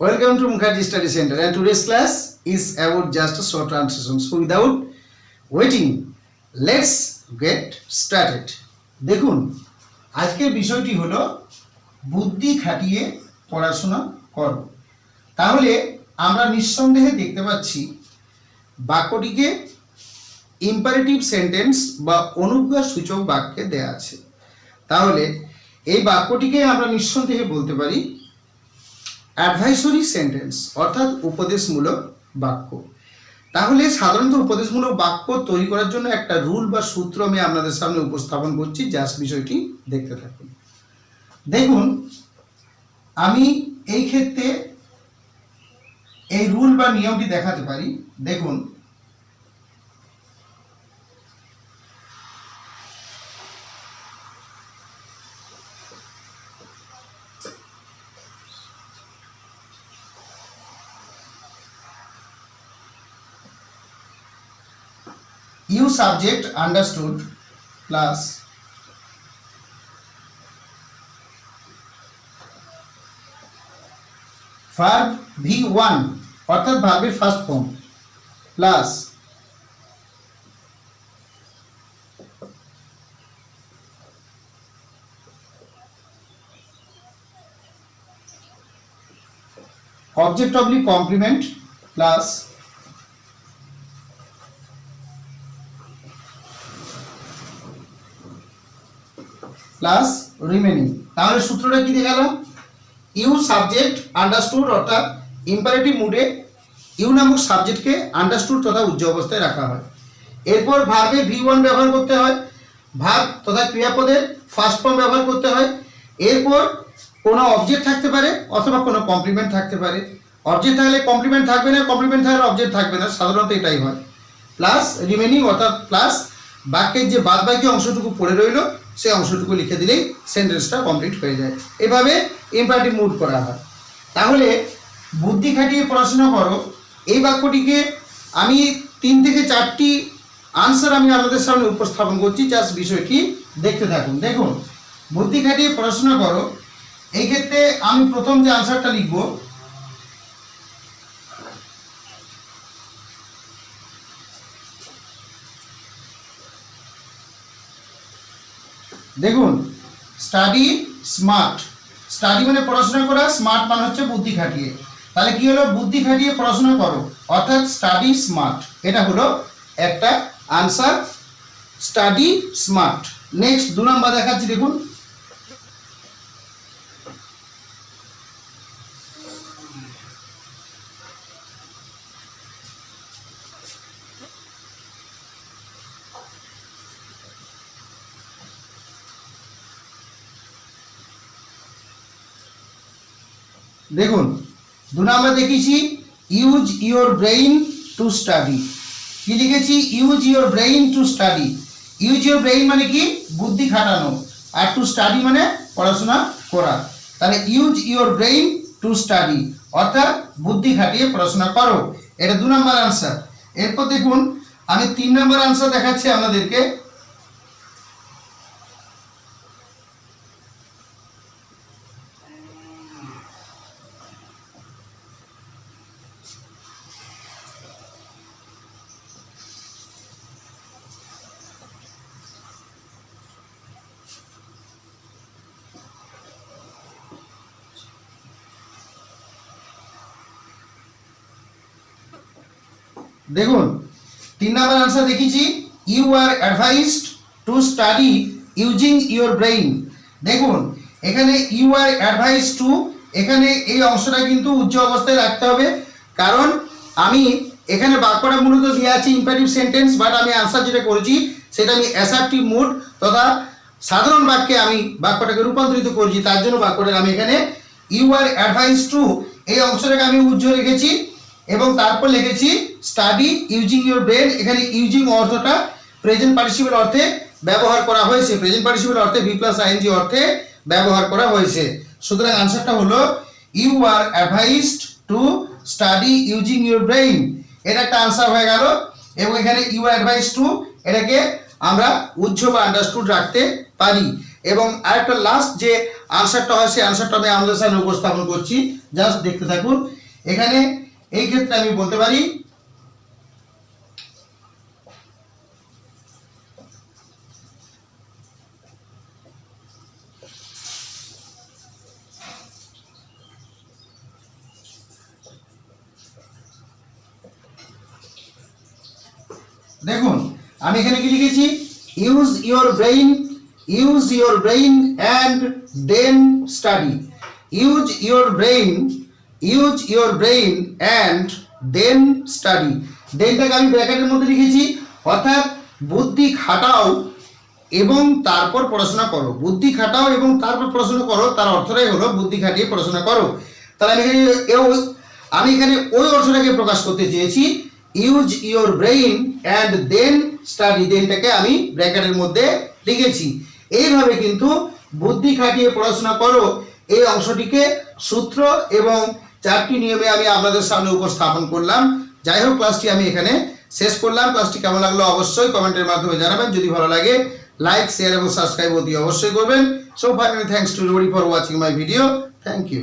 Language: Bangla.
Welcome to Mukherjee Study Center and today's class is about just a short translation. So without waiting, let's get started. দেখুন আজকের বিষয়টি হলো বুদ্ধি খাটিয়ে পড়াশোনা করো তাহলে আমরা নিঃসন্দেহে দেখতে পাচ্ছি বাক্যটিকে ইম্পারেটিভ সেন্টেন্স বা অনুজ্ঞা সূচক বাক্যে দেয়া আছে তাহলে এই বাক্যটিকে আমরা নিঃসন্দেহে বলতে পারি অ্যাডভাইসরি সেন্টেন্স, অর্থাৎ উপদেশমূলক বাক্য। তাহলে সাধারণত উপদেশমূলক বাক্য তৈরি করার জন্য একটা রুল বা সূত্র আমি আপনাদের সামনে উপস্থাপন করছি যার বিষয়টি দেখতে থাকুন। দেখুন, আমি এই ক্ষেত্রে এই রুল বা নিয়মটি দেখাতে পারি। দেখুন you subject understood plus verb v1 অর্থাৎ ভার্বের first form plus object oblique complement plus plus remaining তাহলে সূত্রটা কি দিয়ে গেলাম ইউ সাবজেক্ট আন্ডারস্টুড অর্থাৎ ইম্পারেটিভ মুডে ইউ নামক সাবজেক্টকে আন্ডারস্টুড তথা উজ্জ্ব অবস্থায় রাখা হয়। এরপর ভার্বে ভি ওয়ান ব্যবহার করতে হয়। ভার্ব তথা ক্রিয়াপদের ফার্স্ট ফর্ম ব্যবহার করতে হয়। এরপর কোনো অবজেক্ট থাকতে পারে অথবা কোনো কমপ্লিমেন্ট থাকতে পারে। অবজেক্ট থাকলে কমপ্লিমেন্ট থাকবে না কমপ্লিমেন্ট থাকলে অবজেক্ট থাকবে না, সাধারণত এটাই হয়। প্লাস রিমেনিং অর্থাৎ প্লাস বাক্যের যে বাদ বাকি অংশটুকু পড়ে রইল, সেই অংশটুকু লিখে দিলেই সেন্টেন্সটা কমপ্লিট হয়ে যায়। এভাবে ইম্পারেটিভ মুড করা হয়। তাহলে বুদ্ধি খাটিয়ে পড়াশোনা করো। এই বাক্যটিকে আমি তিন থেকে চারটি আনসার আমি আপনাদের সামনে উপস্থাপন করছি জাস্ট বিষয়টি দেখতে থাকুন। দেখুন, বুদ্ধি খাটিয়ে পড়াশোনা করো। এই ক্ষেত্রে আমি প্রথম যে আনসারটা লিখব দেখুন স্টাডি স্মার্ট স্টাডি মানে পড়াশোনা করা স্মার্ট মানে হচ্ছে বুদ্ধি খাটিয়ে। তাহলে কি হলো? বুদ্ধি খাটিয়ে পড়াশোনা করো। অর্থাৎ স্টাডি স্মার্ট এটা হলো একটা আনসার স্টাডি স্মার্ট নেক্সট দু নম্বর দেখাচ্ছি, দেখুন। দেখুন, দু নম্বর দেখেছি use your brain to study কি লিখেছি? Use your brain to study use your brain মানে কি? বুদ্ধি খাটানো। আর টু স্টাডি মানে পড়াশোনা করা। তাহলে use your brain to study অর্থাৎ বুদ্ধি খাটিয়ে পড়াশোনা করো। এটা দু নম্বর আনসার এরপর দেখুন, আমি তিন নম্বর আনসার দেখাচ্ছি আপনাদেরকে। দেখুন, তিন নম্বর আনসার দেখিয়েছি। You are advised to study using your brain দেখুন, এখানে ইউ আর অ্যাডভাইস টু এখানে এই অংশটা কিন্তু উচ্চ অবস্থায় রাখতে হবে। কারণ আমি এখানে বাক্যটা মূলত দেওয়া আছে ইম্পারেটিভ সেন্টেন্স বাট আমি আনসার যেটা করেছি, সেটা আমি অ্যাসার্টিভ মুড তথা সাধারণ বাক্যে আমি বাক্যটাকে রূপান্তরিত করেছি, তার জন্য বাক্যটা আমি এখানে ইউ আর অ্যাডভাইস টু এই অংশটাকে আমি উজ্জ্ব রেখেছি। এবং তারপর লিখেছি স্টাডি ইউজিং ইউর ব্রেন এখানে ইউজিং অর্থটা প্রেজেন্ট পার্টিসিপেল অর্থে ব্যবহার করা হয়েছে। প্রেজেন্ট পার্টিসিপেল অর্থে ভি প্লাস আইএনজি অর্থে ব্যবহার করা হয়েছে। সুতরাং আনসারটা হলো you are advised to study using your brain এটা একটা আনসার হয়ে গেল এবং এখানে ইউ আর অ্যাডভাইস টু এটাকে আমরা উজ্জ্ব বা আন্ডারস্টুড রাখতে পারি। এবং আরেকটা লাস্ট যে আনসারটা হয়, সেই আনসারটা আমি আমাদের সামনে উপস্থাপন করছি। জাস্ট দেখতে থাকুন। এখানে এই ক্ষেত্রে আমি বলতে পারি, দেখুন, আমি এখানে কি লিখেছি? Use your brain use your brain and then study use your brain use your brain and then study দেনটাকে আমি ব্র্যাকেটের মধ্যে লিখেছি, অর্থাৎ বুদ্ধি খাটাও এবং তারপর পড়াশোনা করো। বুদ্ধি খাটাও এবং তারপর পড়াশোনা করো, তার অর্থটাই হলো বুদ্ধি খাটিয়ে পড়াশোনা করো। তাহলে আমি এখানে আমি এখানে ওই অর্থটাকে প্রকাশ করতে চেয়েছি use your brain and then study দেনটাকে আমি ব্র্যাকেটের মধ্যে লিখেছি। এইভাবে কিন্তু বুদ্ধি খাটিয়ে পড়াশোনা করো, এই অংশটিকে সূত্র এবং চারটি নিয়মে আমি আপনাদের সামনে উপস্থাপন করলাম। যাই হোক ক্লাসটি আমি এখানে শেষ করলাম। ক্লাসটি কেমন লাগল অবশ্যই কমেন্টের মাধ্যমে জানাবেন। যদি ভালো লাগে লাইক শেয়ার এবং সাবস্ক্রাইব অতি অবশ্যই করবেন। So finally thanks to everybody for watching my video thank you